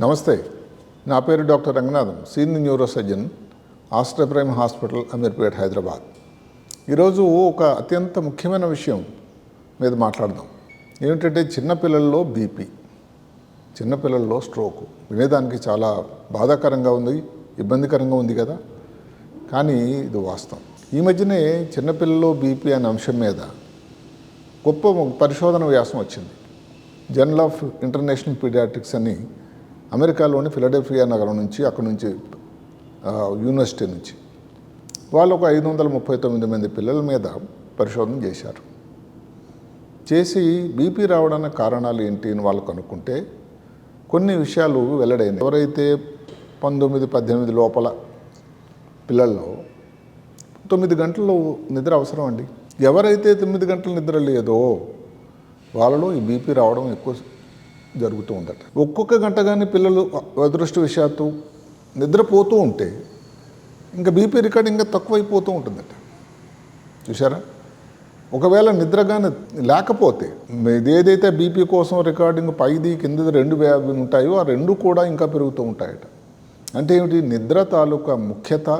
నమస్తే. నా పేరు doctor Ranganatham senior neuro surgeon Aster Prime hospital Ameerpet Hyderabad. ఈరోజు ఒక అత్యంత ముఖ్యమైన విషయం మీద మాట్లాడదాం. ఏమిటంటే చిన్నపిల్లల్లో బీపీ చిన్నపిల్లల్లో స్ట్రోక్ వినేదానికి చాలా బాధాకరంగా ఉంది ఇబ్బందికరంగా ఉంది కదా? కానీ ఇది వాస్తవం. ఈ మధ్యనే చిన్నపిల్లల్లో బీపీ అనే అంశం మీద గొప్ప పరిశోధన వ్యాసం వచ్చింది. జర్నల్ ఆఫ్ ఇంటర్నేషనల్ పీడియాట్రిక్స్ అని అమెరికాలోని ఫిలడెల్ఫియా నగరం నుంచి అక్కడి నుంచి యూనివర్సిటీ నుంచి వాళ్ళు ఒక ఐదు వందల ముప్పై తొమ్మిది మంది పిల్లల మీద పరిశోధన చేశారు. చేసి బీపీ రావడానికి కారణాలు ఏంటి అని వాళ్ళు కనుక్కుంటే కొన్ని విషయాలు వెల్లడైంది. ఎవరైతే పంతొమ్మిది పద్దెనిమిది లోపల పిల్లల్లో తొమ్మిది గంటలు నిద్ర అవసరం అండి? ఎవరైతే తొమ్మిది గంటలు నిద్ర లేదో వాళ్ళలో ఈ బీపీ రావడం ఎక్కువ జరుగుతూ ఉందట. ఒక్కొక్క గంట కానీ పిల్లలు అదృష్టవశాత్తు నిద్రపోతూ ఉంటే ఇంకా బీపీ రికార్డ్ ఇంకా తక్కువైపోతూ ఉంటుందట. చూసారా ఒకవేళ నిద్ర కానీ లేకపోతే ఏదైతే బీపీ కోసం రికార్డింగ్ పైది కిందది రెండు వ్యాధులు ఉంటాయో ఆ రెండు కూడా ఇంకా పెరుగుతూ ఉంటాయట. అంటే ఏమిటి? నిద్ర తాలూకా ముఖ్యత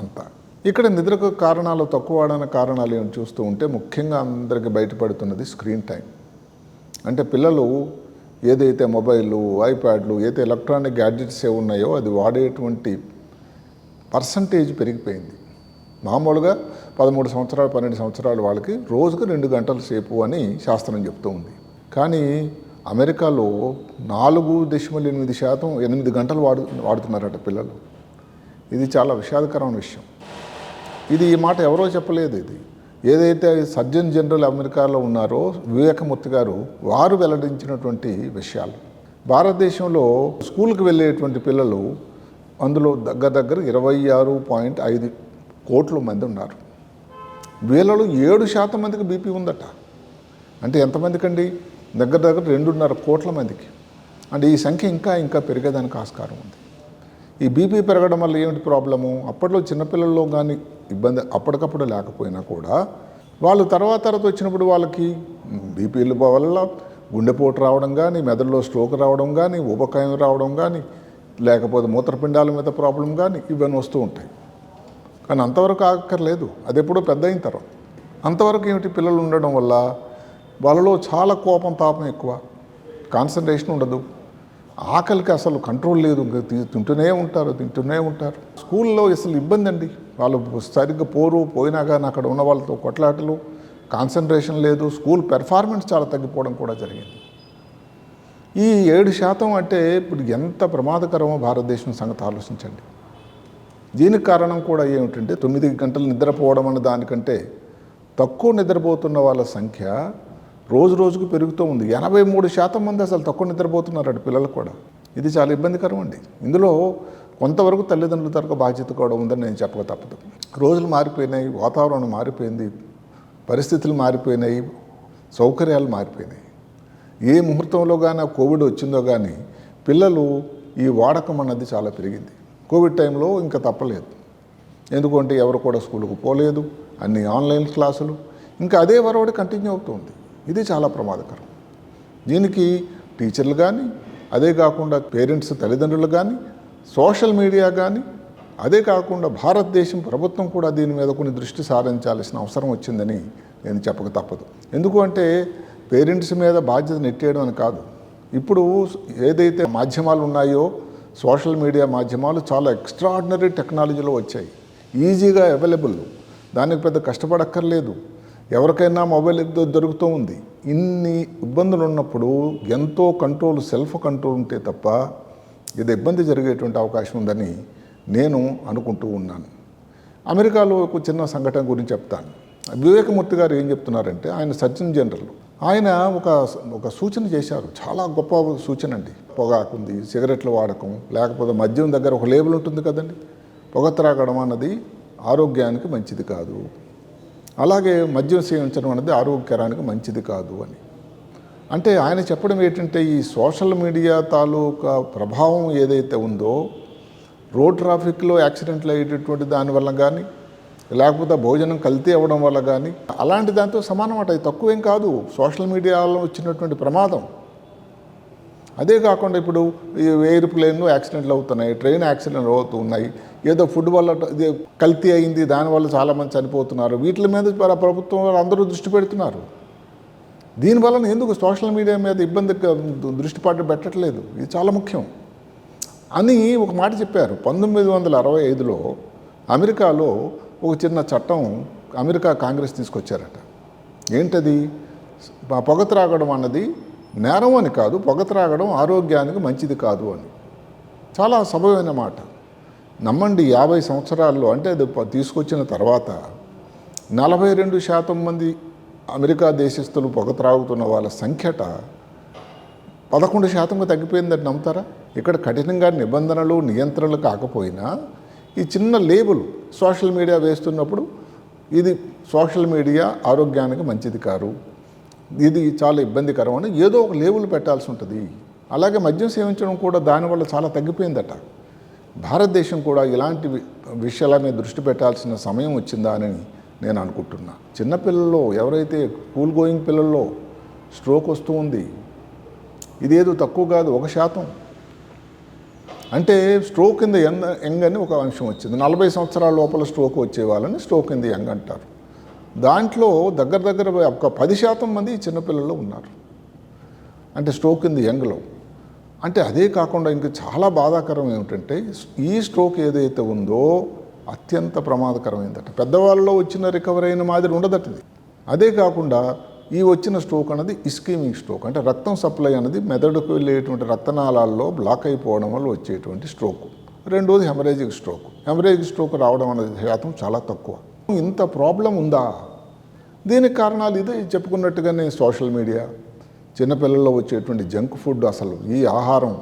అంతా. ఇక్కడ నిద్రకు కారణాలు తక్కువ అవడానికి కారణాలు ఏమి చూస్తూ ఉంటే ముఖ్యంగా అందరికి బయటపడుతున్నది స్క్రీన్ టైం. అంటే పిల్లలు ఏదైతే మొబైళ్ళు ఐప్యాడ్లు ఏదైతే ఎలక్ట్రానిక్ గ్యాడ్జెట్స్ ఏ ఉన్నాయో అది వాడేటువంటి పర్సంటేజ్ పెరిగిపోయింది. మామూలుగా పదమూడు సంవత్సరాలు పన్నెండు సంవత్సరాలు వాళ్ళకి రోజుకు రెండు గంటల సేపు అని శాస్త్రం చెప్తూ ఉంది. కానీ అమెరికాలో నాలుగు దశమలు ఎనిమిది శాతం ఎనిమిది గంటలు వాడు వాడుతున్నారట పిల్లలు. ఇది చాలా విషాదకరమైన విషయం. ఇది ఈ మాట ఎవరో చెప్పలేదు ఇది. ఏదైతే సర్జన్ జనరల్ అమెరికాలో ఉన్నారో వివేకమూర్తి గారు వారు వెల్లడించినటువంటి విషయాలు. భారతదేశంలో స్కూల్కి వెళ్ళేటువంటి పిల్లలు అందులో దగ్గర దగ్గర ఇరవై ఆరు పాయింట్ ఐదు కోట్ల మంది ఉన్నారు. వీళ్ళలో ఏడు శాతం మందికి బీపీ ఉందట. అంటే ఎంతమందికండి దగ్గర దగ్గర రెండున్నర కోట్ల మందికి. అంటే ఈ సంఖ్య ఇంకా ఇంకా పెరిగేదానికి ఆస్కారం ఉంది. ఈ బీపీ పెరగడం వల్ల ఏమిటి ప్రాబ్లము? అప్పట్లో చిన్నపిల్లల్లో కానీ ఇబ్బంది అప్పటికప్పుడు లేకపోయినా కూడా వాళ్ళు తర్వాత తర్వాత వచ్చినప్పుడు వాళ్ళకి బీపీలు వల్ల గుండెపోటు రావడం కానీ మెదడులో స్ట్రోక్ రావడం కానీ ఊబకాయం రావడం కానీ లేకపోతే మూత్రపిండాల మీద ప్రాబ్లం కానీ ఇవన్నీ వస్తూ ఉంటాయి. కానీ అంతవరకు ఆగక్కర్లేదు. అది ఎప్పుడో పెద్ద అయిన తర్వాత. అంతవరకు ఏమిటి పిల్లలు ఉండడం వల్ల వాళ్ళలో చాలా కోపం తాపం ఎక్కువ. కాన్సన్ట్రేషన్ ఉండదు. ఆకలికి అసలు కంట్రోల్ లేదు. తింటూనే ఉంటారు తింటూనే ఉంటారు. స్కూల్లో అసలు ఇబ్బంది అండి. వాళ్ళు సరిగ్గా పోరు పోయినా కానీ అక్కడ ఉన్న వాళ్ళతో కొట్లాటలు కాన్సన్ట్రేషన్ లేదు. స్కూల్ పెర్ఫార్మెన్స్ చాలా తగ్గిపోవడం కూడా జరిగింది. ఈ ఏడు శాతం అంటే ఇప్పుడు ఎంత ప్రమాదకరమో భారతదేశం సంగతి ఆలోచించండి. దీనికి కారణం కూడా ఏమిటంటే తొమ్మిది గంటలు నిద్రపోవడం అన్న దానికంటే తక్కువ నిద్రపోతున్న వాళ్ళ సంఖ్య రోజు రోజుకు పెరుగుతూ ఉంది. ఎనభై మూడు శాతం మంది అసలు తక్కువ నిద్రపోతున్నారు అటు పిల్లలు కూడా. ఇది చాలా ఇబ్బందికరం అండి. ఇందులో కొంతవరకు తల్లిదండ్రుల తరపు బాధ్యత కూడా ఉందని నేను చెప్పక తప్పదు. రోజులు మారిపోయినాయి వాతావరణం మారిపోయింది పరిస్థితులు మారిపోయినాయి సౌకర్యాలు మారిపోయినాయి. ఏ ముహూర్తంలో కానీ ఆ కోవిడ్ వచ్చిందో కానీ పిల్లలు ఈ వాడకం అన్నది చాలా పెరిగింది. కోవిడ్ టైంలో ఇంకా తప్పలేదు. ఎందుకంటే ఎవరు కూడా స్కూలుకు పోలేదు అన్ని ఆన్లైన్ క్లాసులు. ఇంకా అదే వరవడి కంటిన్యూ అవుతుంది ఇది చాలా ప్రమాదకరం. దీనికి టీచర్లు కానీ అదే కాకుండా పేరెంట్స్ తల్లిదండ్రులు కానీ సోషల్ మీడియా కానీ అదే కాకుండా భారతదేశం ప్రభుత్వం కూడా దీని మీద కొన్ని దృష్టి సారించాల్సిన అవసరం వచ్చిందని నేను చెప్పక తప్పదు. ఎందుకు అంటే పేరెంట్స్ మీద బాధ్యత నెట్టేయడం అని కాదు. ఇప్పుడు ఏదైతే మాధ్యమాలు ఉన్నాయో సోషల్ మీడియా మాధ్యమాలు చాలా ఎక్స్ట్రాడినరీ టెక్నాలజీలో వచ్చాయి. ఈజీగా అవైలబుల్. దానికి పెద్ద కష్టపడక్కర్లేదు. ఎవరికైనా మొబైల్ దొ- దొరుకుతూ ఉంది. ఇన్ని ఇబ్బందులు ఉన్నప్పుడు ఎంతో కంట్రోల్ సెల్ఫ్ కంట్రోల్ ఉంటే తప్ప ఇది ఇబ్బంది జరిగేటువంటి అవకాశం ఉందని నేను అనుకుంటూ ఉన్నాను. అమెరికాలో ఒక చిన్న సంఘటన గురించి చెప్తాను. వివేకమూర్తి గారు ఏం చెప్తున్నారంటే ఆయన సర్జన్ జనరల్. ఆయన ఒక ఒక సూచన చేశారు. చాలా గొప్ప సూచన అండి. పొగాకుంది సిగరెట్లు వాడకం లేకపోతే మద్యం దగ్గర ఒక లేబుల్ ఉంటుంది కదండి. పొగ త్రాగడం అన్నది ఆరోగ్యానికి మంచిది కాదు. అలాగే మద్యం సేవించడం అనేది ఆరోగ్యకరానికి మంచిది కాదు అని. అంటే ఆయన చెప్పడం ఏంటంటే ఈ సోషల్ మీడియా తాలూకా ప్రభావం ఏదైతే ఉందో రోడ్ ట్రాఫిక్లో యాక్సిడెంట్లు అయ్యేటటువంటి దానివల్ల కానీ లేకపోతే భోజనం కల్తీ అవ్వడం వల్ల కానీ అలాంటి దాంతో సమానం అట. తక్కువేం కాదు. సోషల్ మీడియాలో వచ్చినటువంటి ప్రమాదం. అదే కాకుండా ఇప్పుడు ఈ ఎయిర్ ప్లేన్లు యాక్సిడెంట్లు అవుతున్నాయి ట్రైన్ యాక్సిడెంట్లు అవుతున్నాయి ఏదో ఫుడ్ వల్ల ఇది కల్తీ అయింది దానివల్ల చాలామంది చనిపోతున్నారు. వీటి మీద ప్రభుత్వం వాళ్ళు అందరూ దృష్టి పెడుతున్నారు. దీనివలన ఎందుకు సోషల్ మీడియా మీద ఇబ్బంది దృష్టి పాటు పెట్టట్లేదు? ఇది చాలా ముఖ్యం. అని ఒక మాట చెప్పారు. పంతొమ్మిది వందల అరవై ఐదులో అమెరికాలో ఒక చిన్న చట్టం అమెరికా కాంగ్రెస్ తీసుకొచ్చారట. ఏంటది? పొగ త్రాగడం అన్నది నేరం అని కాదు పొగ త్రాగడం ఆరోగ్యానికి మంచిది కాదు అని. చాలా సభమైన మాట. నమ్మండి యాభై సంవత్సరాల్లో అంటే అది తీసుకొచ్చిన తర్వాత నలభై రెండు శాతం మంది అమెరికా దేశస్తులు పొగ త్రాగుతున్న వాళ్ళ సంఖ్యట పదకొండు శాతంగా తగ్గిపోయిందని నమ్ముతారా? ఇక్కడ కఠినంగా నిబంధనలు నియంత్రణలు కాకపోయినా ఈ చిన్న లేబుల్ సోషల్ మీడియా వేస్తున్నప్పుడు ఇది సోషల్ మీడియా ఆరోగ్యానికి మంచిది కారు ఇది చాలా ఇబ్బందికరం అని ఏదో ఒక లేబుల్ పెట్టాల్సి ఉంటుంది. అలాగే మద్యం సేవించడం కూడా దానివల్ల చాలా తగ్గిపోయిందట. భారతదేశం కూడా ఇలాంటి విషయాల మీద దృష్టి పెట్టాల్సిన సమయం వచ్చిందా అని నేను అనుకుంటున్నా. చిన్నపిల్లల్లో ఎవరైతే స్కూల్ గోయింగ్ పిల్లల్లో స్ట్రోక్ వస్తూ ఉంది ఇదేదో తక్కువ కాదు ఒక శాతం. అంటే stroke in the young young అని ఒక అంశం వచ్చింది. నలభై సంవత్సరాల లోపల స్ట్రోక్ వచ్చే వాళ్ళని స్ట్రోక్ ఇన్ ది యంగ్ అంటారు. దాంట్లో దగ్గర దగ్గర ఒక పది శాతం మంది చిన్నపిల్లల్లో ఉన్నారు. అంటే స్ట్రోక్ ఇన్ ది యంగ్లో. అంటే అదే కాకుండా ఇంకా చాలా బాధాకరం ఏమిటంటే ఈ స్ట్రోక్ ఏదైతే ఉందో అత్యంత ప్రమాదకరమైందట. పెద్దవాళ్ళలో వచ్చిన రికవరీ అయిన మాదిరి ఉండదట ఇది. అదే కాకుండా ఈ వచ్చిన స్ట్రోక్ అన్నది ఇస్కీమిక్ స్ట్రోక్ అంటే రక్తం సప్లై అనేది మెదడుకు వెళ్ళేటువంటి రక్తనాళాల్లో బ్లాక్ అయిపోవడం వల్ల వచ్చేటువంటి స్ట్రోక్. రెండోది హెమరేజిక్ స్ట్రోక్. హెమరేజిక్ స్ట్రోక్ రావడం అనేది శాతం చాలా తక్కువ. ఇంత ప్రాబ్లం ఉందా? దీనికి కారణాలు ఇదే చెప్పుకున్నట్టుగానే సోషల్ మీడియా చిన్నపిల్లల్లో వచ్చేటువంటి జంక్ ఫుడ్ అసలు ఈ ఆహారం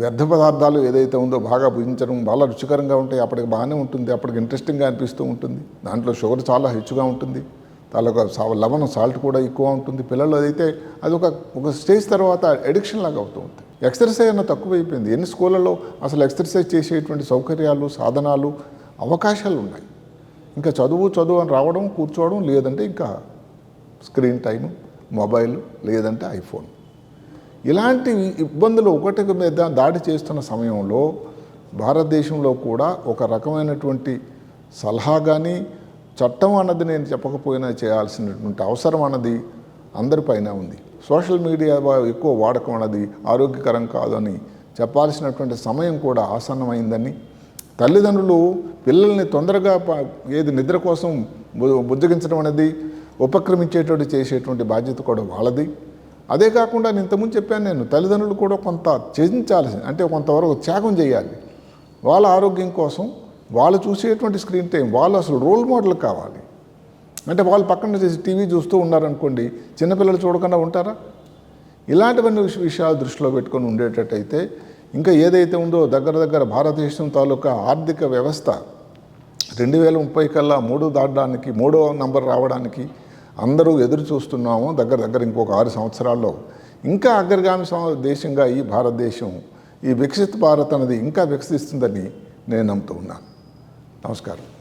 వ్యర్థ పదార్థాలు ఏదైతే ఉందో బాగా భుజించడం చాలా రుచికరంగా ఉంటాయి. అప్పటికి బాగానే ఉంటుంది. అప్పటికి ఇంట్రెస్టింగ్గా అనిపిస్తూ ఉంటుంది. దాంట్లో షుగర్ చాలా హెచ్చుగా ఉంటుంది. తాలూకా లవణం సాల్ట్ కూడా ఎక్కువ ఉంటుంది. పిల్లలు అయితే అది ఒక ఒక స్టేజ్ తర్వాత ఎడిక్షన్ లాగా అవుతూ ఉంటుంది ఎక్సర్సైజ్ అన్న తక్కువైపోయింది. ఎన్ని స్కూళ్ళలో అసలు ఎక్సర్సైజ్ చేసేటువంటి సౌకర్యాలు సాధనాలు అవకాశాలు ఉన్నాయి. ఇంకా చదువు చదువు అని రావడం కూర్చోవడం లేదంటే ఇంకా స్క్రీన్ టైము మొబైల్ లేదంటే ఐఫోన్. ఇలాంటి ఇబ్బందులు ఒకటి మీద దాడి చేస్తున్న సమయంలో భారతదేశంలో కూడా ఒక రకమైనటువంటి సలహా కానీ చట్టం అన్నది నేను చెప్పకపోయినా చేయాల్సినటువంటి అవసరం అన్నది అందరిపైన ఉంది. సోషల్ మీడియా ఎక్కువ వాడకం అన్నది ఆరోగ్యకరం కాదని చెప్పాల్సినటువంటి సమయం కూడా ఆసన్నమైందని తల్లిదండ్రులు పిల్లల్ని తొందరగా ఏది నిద్ర కోసం బు- బుజ్జగించడం అనేది ఉపక్రమించేటువంటి చేసేటువంటి బాధ్యత కూడా వాళ్ళది. అదే కాకుండా నేను ఇంతకుముందు చెప్పాను నేను తల్లిదండ్రులు కూడా కొంత త్యజించాల్సి అంటే కొంతవరకు త్యాగం చేయాలి. వాళ్ళ ఆరోగ్యం కోసం వాళ్ళు చూసేటువంటి స్క్రీన్ టైం వాళ్ళు అసలు రోల్ మోడల్ కావాలి. అంటే వాళ్ళు పక్కన చేసి టీవీ చూస్తూ ఉన్నారనుకోండి చిన్నపిల్లలు చూడకుండా ఉంటారా? ఇలాంటివన్నీ విషయాలు దృష్టిలో పెట్టుకొని ఉండేటట్టయితే ఇంకా ఏదైతే ఉందో దగ్గర దగ్గర భారతదేశం తాలూకా ఆర్థిక వ్యవస్థ రెండు వేల ముప్పై కల్లా మూడు దాటడానికి మూడో నంబర్ రావడానికి అందరూ ఎదురు చూస్తున్నాము దగ్గర దగ్గర ఇంకొక ఆరు సంవత్సరాల్లో. ఇంకా అగ్రగామి దేశంగా ఈ భారతదేశం ఈ వికసిత భారత్ అనేది ఇంకా వికసిస్తుందని నేను నమ్ముతూ ఉన్నాను. నమస్కారం.